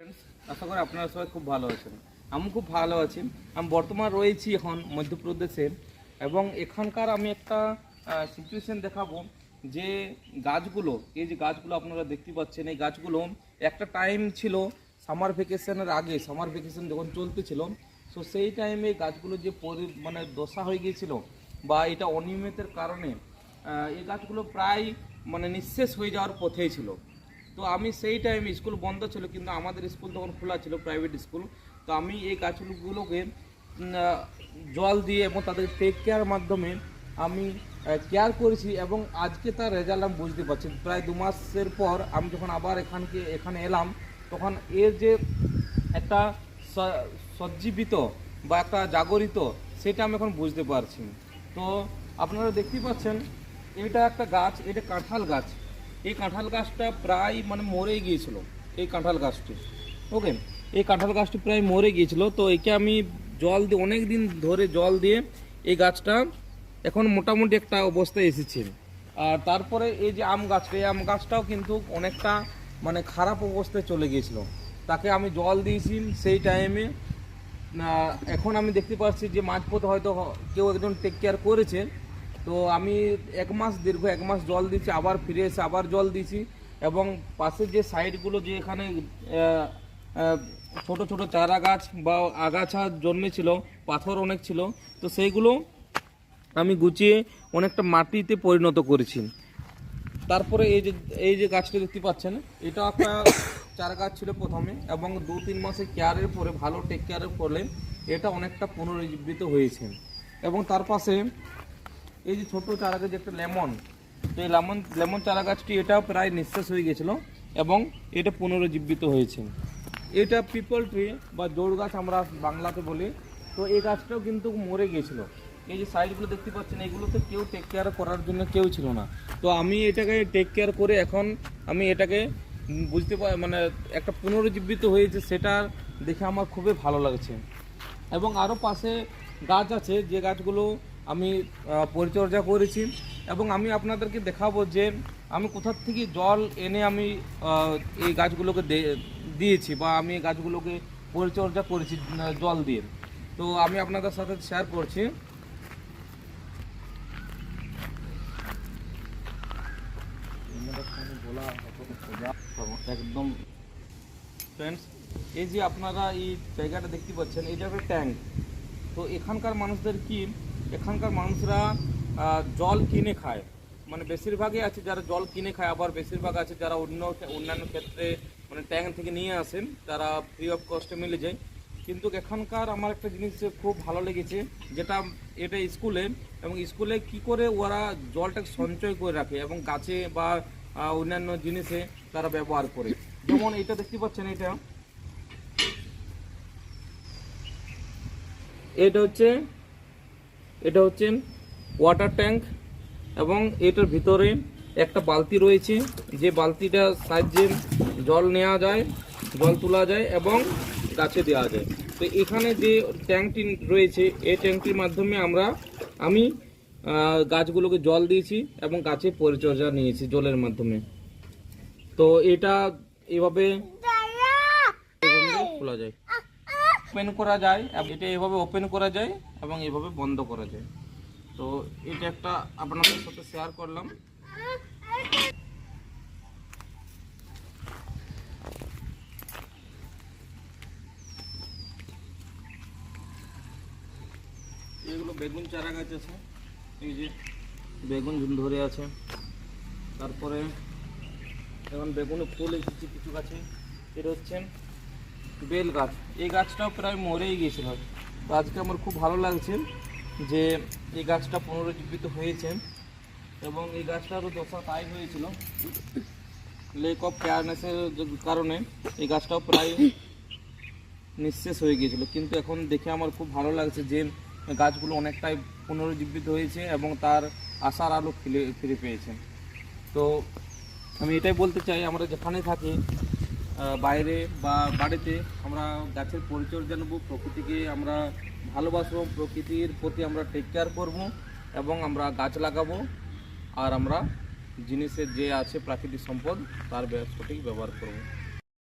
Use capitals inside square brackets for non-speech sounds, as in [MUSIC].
আশা করি আপনারা সবাই খুব ভালো আছেন। আমি খুব ভালো আছি। আমি বর্তমান রয়েছি এখন মধ্যপ্রদেশে এবং এখানকার আমি একটা সিচুয়েশন দেখাবো যে গাছগুলো, এই যে গাছগুলো আপনারা দেখতে পাচ্ছেন, এই গাছগুলো একটা টাইম ছিল সামার ভ্যাকেশনের আগে সামার ভ্যাকেশন যখন চলতেছিল সো সেই টাইমে গাছগুলো যে মানে দশা হয়ে গিয়েছিল বা এটা অনিয়মিতের কারণে এই গাছগুলো প্রায় মানে নিঃশেষ হয়ে যাওয়ার পথেই ছিল। তো আমি সেই টাইমে স্কুল বন্ধ ছিল, কিন্তু আমাদের স্কুল তখন খোলা ছিল প্রাইভেট স্কুল তো আমি এই গাছগুলোকে জল দিয়ে এবং তাদের টেক কেয়ার মাধ্যমে আমি কেয়ার করেছি এবং আজকে তার রেজাল্ট আমি বুঝতে পারছি। প্রায় দু মাসের পর আমি যখন আবার এখানকে, এখানে এলাম, তখন এর যে একটা সজ্জীবিত বা একটা জাগরিত, সেটা আমি এখন বুঝতে পারছি। তো আপনারা দেখতেই পাচ্ছেন, এটা একটা গাছ, এটা কাঁঠাল গাছ। এই কাঁঠাল গাছটা প্রায় মানে মরে গিয়েছিল। এই কাঁঠাল গাছটি। ওকে এই কাঁঠাল গাছটি প্রায় মরে গিয়েছিল। তো একে আমি জল দিয়ে অনেক দিন ধরে জল দিয়ে এই গাছটা এখন মোটামুটি একটা অবস্থায় এসেছে। আর তারপরে এই যে আম গাছটা, এই আম গাছটাও কিন্তু অনেকটা মানে খারাপ অবস্থায় চলে গিয়েছিল। তাকে আমি জল দিয়েছি সেই টাইমে এখন আমি দেখতে পাচ্ছি যে মাঝপথে হয়তো কেউ একজন টেক কেয়ার করেছে। তো আমি এক মাস দীর্ঘ এক মাস জল দিচ্ছি আবার ফিরে এসে আবার জল দিয়েছি। এবং পাশের যে সাইডগুলো যে এখানে ছোট ছোট চারা গাছ বা আগাছা জন্মেছিল পাথর অনেক ছিল তো সেইগুলো আমি গুছিয়ে অনেকটা মাটিতে পরিণত করেছি। তারপরে এই যে এই যে গাছটা দেখতে পাচ্ছেন এটা একটা [COUGHS] চারা গাছ ছিল প্রথমে এবং দু তিন মাসে কেয়ারের পরে ভালো টেক কেয়ারের ফলে এটা অনেকটা পুনরুজ্জীবিত হয়েছে। এবং তার পাশে এই যে ছোট চারা গাছ একটা লেমন, তো এই লেমন লেমন চারা গাছটি এটাও প্রায় নিঃশেষ হয়ে গেছিল এবং এটা পুনরুজ্জীবিত হয়েছে। এটা পিপল ট্রি বা জোড় গাছ আমরা বাংলাতে বলি, তো এই গাছটাও কিন্তু মরে গিয়েছিল এই যে সাইডগুলো দেখতে পাচ্ছেন, এগুলোতে কেউ টেক কেয়ার করার জন্য কেউ ছিল না। তো আমি এটাকে টেক কেয়ার করে এখন আমি এটাকে বুঝতে পার মানে একটা পুনরুজ্জীবিত হয়েছে সেটা দেখে আমার খুবই ভালো লাগছে। এবং আরও পাশে গাছ আছে, যে গাছগুলো আমি পরিচর্যা করেছি এবং আমি আপনাদেরকে দেখাবো যে আমি কোথার থেকে জল এনে আমি এই গাছগুলোকে দিয়েছি বা আমি গাছগুলোকে পরিচর্যা করেছি জল দিয়ে। তো আমি আপনাদের সাথে শেয়ার করছি। একদম। ফ্রেন্ডস এই যে আপনারা এই জায়গাটা দেখতে পাচ্ছেন এটা একটা ট্যাঙ্ক তো এখানকার মানুষদের কি এখানকার মানুষরা জল কিনে খায়। মানে বেশিরভাগই আছে যারা জল কিনে খায়, আবার বেশিরভাগ আছে যারা অন্য অন্যান্য ক্ষেত্রে মানে ট্যাঙ্ক থেকে নিয়ে আসেন, তারা ফ্রি অফ কস্টে মিলে যায়। কিন্তু এখানকার আমার একটা জিনিস খুব ভালো লেগেছে, যেটা এটা স্কুলে, এবং স্কুলে কি করে ওরা জলটাকে সঞ্চয় করে রাখে এবং গাছে বা অন্যান্য জিনিসে তারা ব্যবহার করে। যেমন এটা দেখতে পাচ্ছেন এটা। এটা হচ্ছে এটা হচ্ছে ওয়াটার ট্যাঙ্ক এবং এটার ভিতরে একটা বালতি রয়েছে। যে বালতিটার সাহায্যে জল নেওয়া যায় জল তোলা যায় এবং গাছে দেওয়া যায়। তো এখানে যে ট্যাঙ্কটি রয়েছে এই ট্যাঙ্কটির মাধ্যমে আমরা আমি গাছগুলোকে জল দিয়েছি এবং গাছে পরিচর্যা নিয়েছি জলের মাধ্যমে। তো এটা এভাবে এভাবে খোলা যায়। ওপেন করা যায় এটা এভাবে ওপেন করা যায় এবং এভাবে বন্ধ করা যায়। তো এটা একটা আপনাদের সাথে শেয়ার করলাম। এগুলো বেগুন চারা গাছ আছে। এই যে বেগুন ধরে আছে। তারপরে এখন বেগুনে ফুল এসেছে কিছু গাছে। এটা হচ্ছে বেল গাছ। এই গাছটাও প্রায় মরেই গিয়েছিল। তো আজকে আমার খুব ভালো লাগছে যে এই গাছটা পুনরুজ্জীবিত হয়েছে এবং এই গাছটারও দশা তাই হয়েছিল। লেক অফ কেয়ারনেসের কারণে এই গাছটাও প্রায় নিঃশেষ হয়ে গিয়েছিল। কিন্তু এখন দেখে আমার খুব ভালো লাগছে যে গাছগুলো অনেকটাই পুনরুজ্জীবিত হয়েছে এবং তার আশার আলো ফিরে ফিরে পেয়েছে। তো আমি এটাই বলতে চাই, আমরা যেখানে থাকি বাইরে বা বাড়িতে আমরা গাছের পরিচর্যা নেব প্রকৃতিকে আমরা ভালোবাসবো, প্রকৃতির প্রতি আমরা টেক কেয়ার করব এবং আমরা গাছ লাগাবো। আর আমরা জিনিসের যে আছে প্রাকৃতিক সম্পদ, তার সঠিক ব্যবহার করব।